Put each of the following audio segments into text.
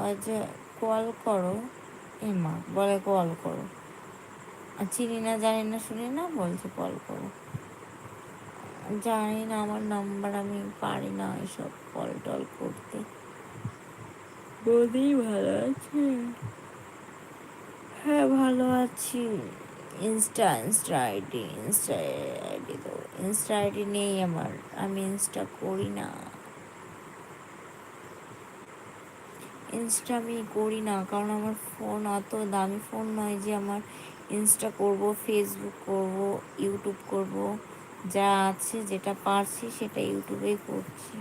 ওই যে কল করো এমা বলে কল করো। চিনি না জানি না শুনি না বলছে কল করো। জানি না আমার নাম্বার আমি পারি না এসব কল টল করতে। বৌদি ভালো আছে? হ্যাঁ ভালো আছি। Insta insta ID insta ID তো ইনস্টা আইডি নেই আমার আমি ইনস্টা করি না। ইনস্টা আমি করি না, কারণ আমার ফোন অত দামি ফোন নয় যে আমার ইনস্টা করব ফেসবুক করব ইউটিউব করব, যা আছে যেটা পারছি সেটা ইউটিউবেই করছি।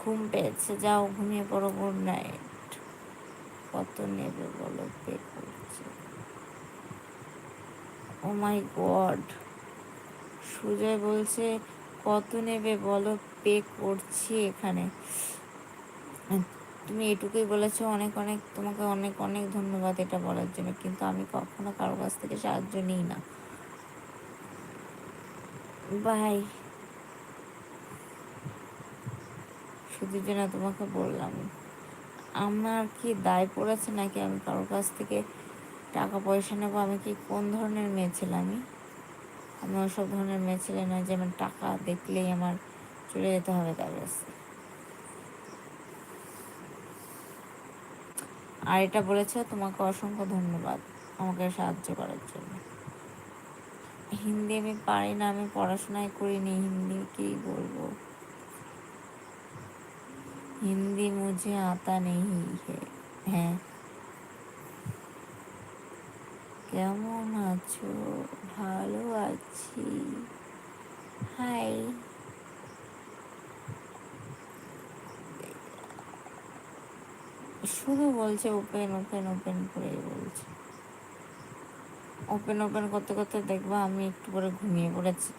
ঘুম পেয়েছে, যাও ঘুমিয়ে পড়ো গুড নাইট। কত নেবে বলো পে করছে। ও মাই গড সুজয় বলছে, কত নেবে বলো পে করছি এখানে। তুমি এটুকুই বলেছ, অনেক অনেক, তোমাকে অনেক অনেক ধন্যবাদ এটা বলার জন্য, কিন্তু আমি কখনো কারও কাছ থেকে সাহায্য নিই না। বাই। শুধু জন্য তোমাকে বললাম, আমার কি দায় পড়েছে নাকি আমি কারোর কাছ থেকে টাকা পয়সা নেব? আমি কি কোন ধরনের মেয়ে ছিলাম আমি? আমি ওসব ধরনের মেয়ে ছিলে না যে আমার টাকা দেখলেই আমার চলে যেতে হবে, তার কাছে। আর এটা বলেছে তোমাকে অসংখ্য ধন্যবাদ আমাকে সাহায্য করার জন্য। হিন্দি আমি পারি না, আমি পড়াশোনায় করিনি, হিন্দি কি বলব? হিন্দি মুঝে আতা নেই হ্যাঁ। কেমন আছো? ভালো আছি। হাই। শুধু বলছে ওপেন ওপেন ওপেন করে বলছে ওপেন ওপেন করতে করতে দেখবা আমি একটু পরে ঘুমিয়ে পড়েছি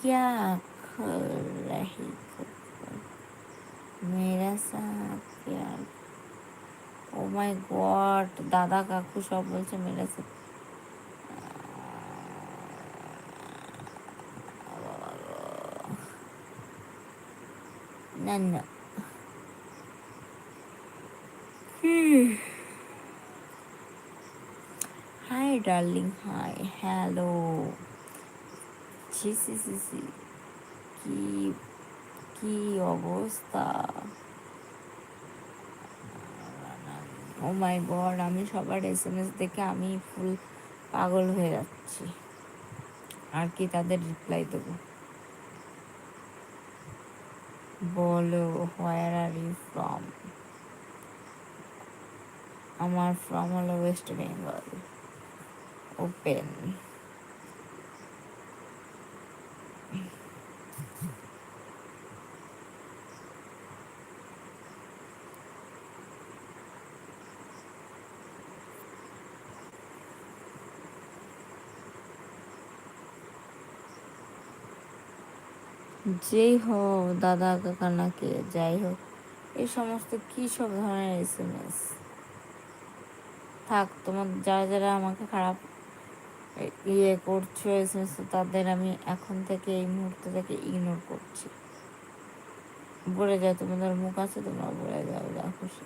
क्या कर रही मेरा साथ प्यार ও মাই গড দাদা কাকু সব বলছে মেরে সাথে না হাই ডার্লিং হাই হ্যালো ছি সি সি সি কি কি অবস্থা ও মাই গড আমি সবার এস এম এস দেখে আমি ফুল পাগল হয়ে যাচ্ছি। আর কি তাদের রিপ্লাই দেবো? বলো হোয়ার আর ইউ ফ্রম আমার ফ্রম হলো ওয়েস্ট বেঙ্গল ওপেন যেই হোক, দাদা কাকা নাকি যাই হোক, এই সমস্ত কী সব ধরনের এস এম এস থাক, তোমার যারা যারা আমাকে খারাপ ইয়ে করছ এস এম এস তাদের আমি এখন থেকে এই মুহূর্ত থেকে ইগনোর করছি। বলে যাও, তোমাদের মুখ আছে, তোমরা বলে যাও, যা খুশি।